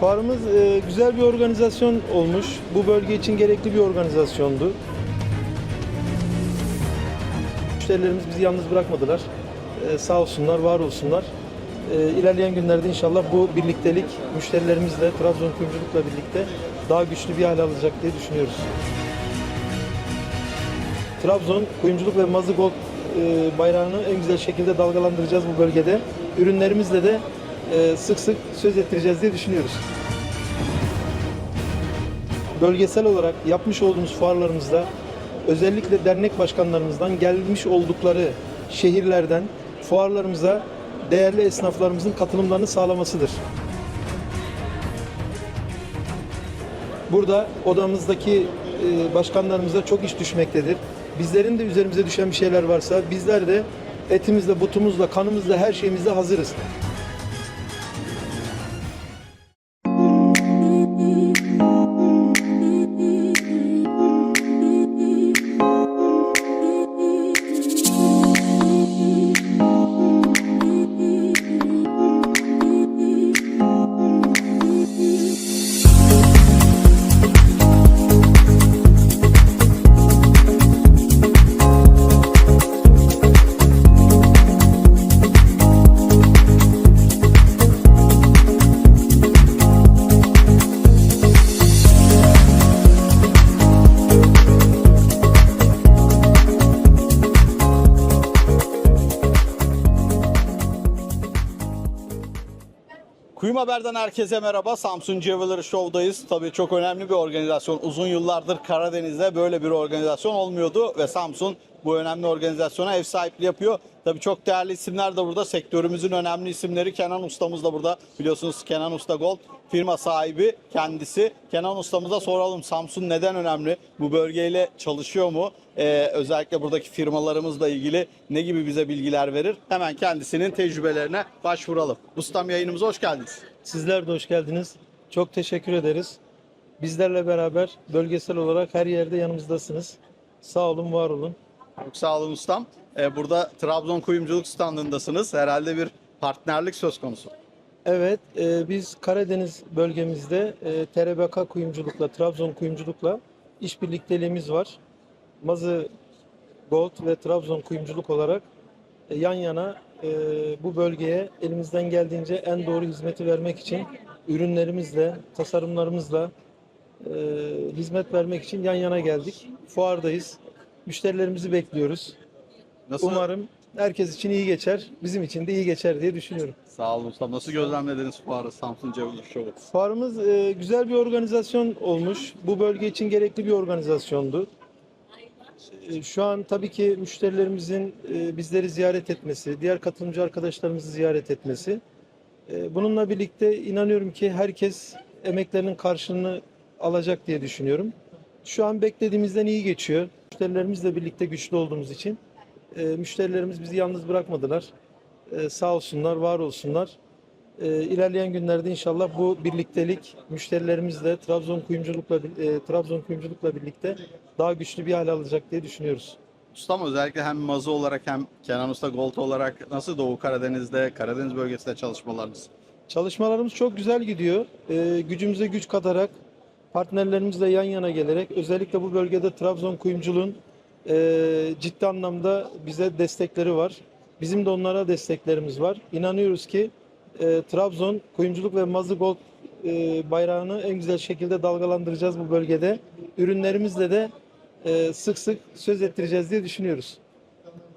Fuarımız e, güzel bir organizasyon olmuş. Bu bölge için gerekli bir organizasyondu. Müşterilerimiz bizi yalnız bırakmadılar. E, sağ olsunlar, var olsunlar. E, ilerleyen günlerde inşallah bu birliktelik müşterilerimizle, Trabzon Kuyumculuk'la birlikte daha güçlü bir hale alacak diye düşünüyoruz. Trabzon Kuyumculuk ve Mazı Gold e, bayrağını en güzel şekilde dalgalandıracağız bu bölgede. Ürünlerimizle de sık sık söz ettireceğiz diye düşünüyoruz. Bölgesel olarak yapmış olduğumuz fuarlarımızda özellikle dernek başkanlarımızdan gelmiş oldukları şehirlerden fuarlarımıza değerli esnaflarımızın katılımlarını sağlamasıdır. Burada odamızdaki e, başkanlarımıza çok iş düşmektedir. Bizlerin de üzerimize düşen bir şeyler varsa bizler de etimizle, butumuzla, kanımızla, her şeyimizle hazırız. Haber'den herkese merhaba. Samsun Jewelry Show'dayız. Tabii çok önemli bir organizasyon. Uzun yıllardır Karadeniz'de böyle bir organizasyon olmuyordu ve Samsun bu önemli organizasyona ev sahipliği yapıyor. Tabii çok değerli isimler de burada. Sektörümüzün önemli isimleri Kenan Ustamız da burada. Biliyorsunuz Kenan Usta Gold firma sahibi kendisi. Kenan Ustamıza soralım Samsun neden önemli? Bu bölgeyle çalışıyor mu? Ee, özellikle buradaki firmalarımızla ilgili ne gibi bize bilgiler verir? Hemen kendisinin tecrübelerine başvuralım. Ustam yayınımıza hoş geldiniz. Sizler de hoş geldiniz. Çok teşekkür ederiz. Bizlerle beraber bölgesel olarak her yerde yanımızdasınız. Sağ olun, var olun. Çok sağ olun ustam. Ee, burada Trabzon Kuyumculuk standındasınız. Herhalde bir partnerlik söz konusu. Evet, e, biz Karadeniz bölgemizde e, TRBK Kuyumculuk'la, Trabzon Kuyumculuk'la iş birlikteliğimiz var. Mazı Gold ve Trabzon Kuyumculuk olarak e, yan yana e, bu bölgeye elimizden geldiğince en doğru hizmeti vermek için ürünlerimizle, tasarımlarımızla e, hizmet vermek için yan yana geldik. Fuardayız. Müşterilerimizi bekliyoruz. Nasıl? Umarım herkes için iyi geçer, bizim için de iyi geçer diye düşünüyorum. Sağ olun ustam. Nasıl gözlemlediniz fuarı Samsun Jewelry Show'u? Fuarımız e, güzel bir organizasyon olmuş. Bu bölge için gerekli bir organizasyondu. E, şu an tabii ki müşterilerimizin e, bizleri ziyaret etmesi, diğer katılımcı arkadaşlarımızı ziyaret etmesi. e, bununla birlikte inanıyorum ki herkes emeklerinin karşılığını alacak diye düşünüyorum. Şu an beklediğimizden iyi geçiyor. Müşterilerimizle birlikte güçlü olduğumuz için e, müşterilerimiz bizi yalnız bırakmadılar. E, sağ olsunlar, var olsunlar. E, ilerleyen günlerde inşallah bu birliktelik müşterilerimizle Trabzon Kuyumculuk'la e, Trabzon Kuyumculuk'la birlikte daha güçlü bir hale alacak diye düşünüyoruz. Ustam özellikle hem Mazı olarak hem Kenan Usta Gold olarak nasıl Doğu Karadeniz'de, Karadeniz bölgesinde çalışmalarınız? Çalışmalarımız çok güzel gidiyor. E, gücümüze güç katarak partnerlerimizle yan yana gelerek özellikle bu bölgede Trabzon Kuyumculuğun e, ciddi anlamda bize destekleri var. Bizim de onlara desteklerimiz var. İnanıyoruz ki e, Trabzon Kuyumculuk ve Mazı Gold e, bayrağını en güzel şekilde dalgalandıracağız bu bölgede. Ürünlerimizle de e, sık sık söz ettireceğiz diye düşünüyoruz.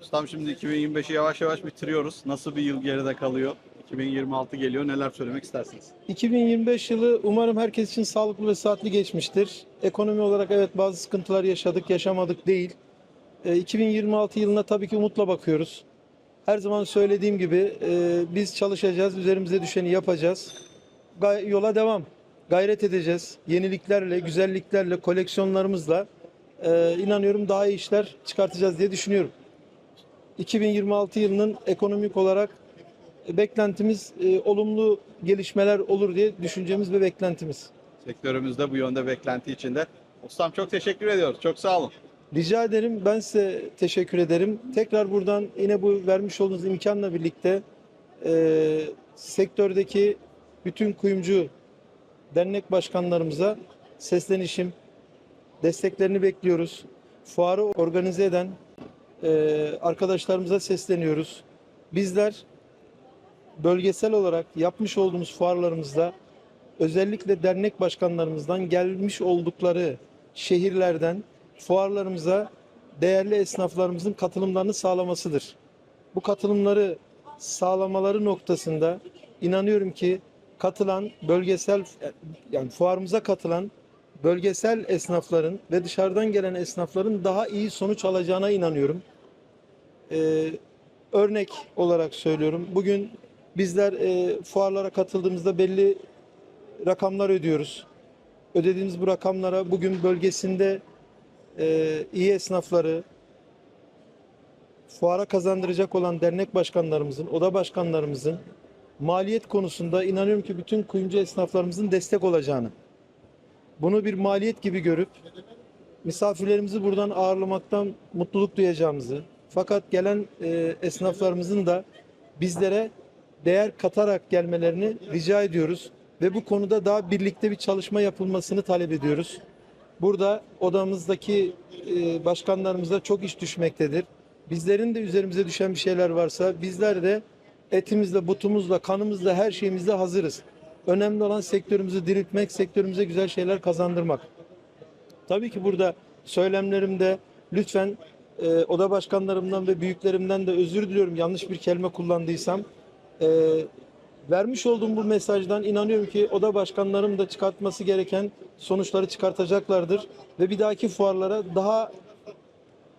Ustam şimdi 2025'i yavaş yavaş bitiriyoruz. Nasıl bir yıl geride kalıyor? 2026 geliyor. Neler söylemek istersiniz? 2025 yılı umarım herkes için sağlıklı ve saatli geçmiştir. Ekonomi olarak evet bazı sıkıntılar yaşadık, yaşamadık değil. E, 2026 yılına tabii ki umutla bakıyoruz. Her zaman söylediğim gibi e, biz çalışacağız, üzerimize düşeni yapacağız. Yola devam. Gayret edeceğiz. Yeniliklerle, güzelliklerle, koleksiyonlarımızla e, inanıyorum daha iyi işler çıkartacağız diye düşünüyorum. 2026 yılının ekonomik olarak beklentimiz e, olumlu gelişmeler olur diye düşüncemiz ve beklentimiz. Sektörümüzde bu yönde beklenti içinde. Ustam çok teşekkür ediyoruz. Çok sağ olun. Rica ederim. Ben size teşekkür ederim. Tekrar buradan yine bu vermiş olduğunuz imkanla birlikte e, sektördeki bütün kuyumcu dernek başkanlarımıza seslenişim, desteklerini bekliyoruz. Fuarı organize eden e, arkadaşlarımıza sesleniyoruz. Bizler bölgesel olarak yapmış olduğumuz fuarlarımızda özellikle dernek başkanlarımızdan gelmiş oldukları şehirlerden fuarlarımıza değerli esnaflarımızın katılımlarını sağlamasıdır. Bu katılımları sağlamaları noktasında inanıyorum ki katılan bölgesel yani fuarımıza katılan bölgesel esnafların ve dışarıdan gelen esnafların daha iyi sonuç alacağına inanıyorum. Ee, örnek olarak söylüyorum. Bugün bizler e, fuarlara katıldığımızda belli rakamlar ödüyoruz. Ödediğimiz bu rakamlara bugün bölgesinde e, iyi esnafları, fuara kazandıracak olan dernek başkanlarımızın, oda başkanlarımızın maliyet konusunda inanıyorum ki bütün kuyumcu esnaflarımızın destek olacağını, bunu bir maliyet gibi görüp misafirlerimizi buradan ağırlamaktan mutluluk duyacağımızı, fakat gelen e, esnaflarımızın da bizlere değer katarak gelmelerini rica ediyoruz ve bu konuda daha birlikte bir çalışma yapılmasını talep ediyoruz. Burada odamızdaki e, başkanlarımıza çok iş düşmektedir. Bizlerin de üzerimize düşen bir şeyler varsa bizler de etimizle, butumuzla, kanımızla, her şeyimizle hazırız. Önemli olan sektörümüzü diriltmek, sektörümüze güzel şeyler kazandırmak. Tabii ki burada söylemlerimde lütfen e, oda başkanlarımdan ve büyüklerimden de özür diliyorum yanlış bir kelime kullandıysam. E, vermiş olduğum bu mesajdan inanıyorum ki oda başkanlarım da çıkartması gereken sonuçları çıkartacaklardır ve bir dahaki fuarlara daha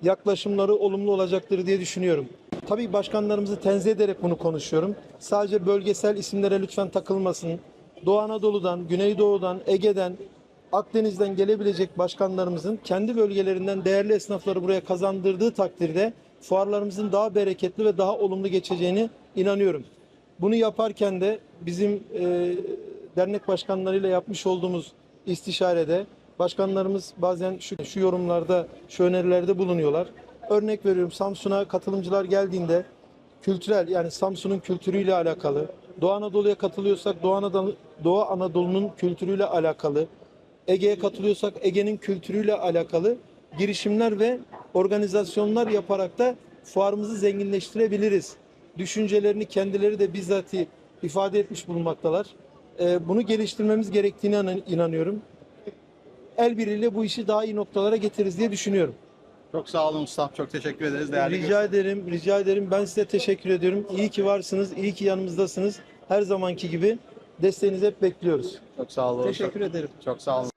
yaklaşımları olumlu olacaktır diye düşünüyorum. Tabii başkanlarımızı tenzih ederek bunu konuşuyorum. Sadece bölgesel isimlere lütfen takılmasın. Doğu Anadolu'dan, Güneydoğu'dan, Ege'den, Akdeniz'den gelebilecek başkanlarımızın kendi bölgelerinden değerli esnafları buraya kazandırdığı takdirde fuarlarımızın daha bereketli ve daha olumlu geçeceğini inanıyorum. Bunu yaparken de bizim e, dernek başkanlarıyla yapmış olduğumuz istişarede başkanlarımız bazen şu, şu yorumlarda, şu önerilerde bulunuyorlar. Örnek veriyorum Samsun'a katılımcılar geldiğinde kültürel yani Samsun'un kültürüyle alakalı, Doğu Anadolu'ya katılıyorsak Doğu, Anadolu, Doğu Anadolu'nun kültürüyle alakalı, Ege'ye katılıyorsak Ege'nin kültürüyle alakalı girişimler ve organizasyonlar yaparak da fuarımızı zenginleştirebiliriz. Düşüncelerini kendileri de bizzati ifade etmiş bulunmaktalar. Ee, bunu geliştirmemiz gerektiğine inan- inanıyorum. El birliğiyle bu işi daha iyi noktalara getiririz diye düşünüyorum. Çok sağ olun ustam. Çok teşekkür ederiz. Değerli rica ederim, rica ederim. Ben size teşekkür ediyorum. İyi ki varsınız, iyi ki yanımızdasınız. Her zamanki gibi desteğinizi hep bekliyoruz. Çok sağ olun. Teşekkür ederim. Çok, çok sağ olun.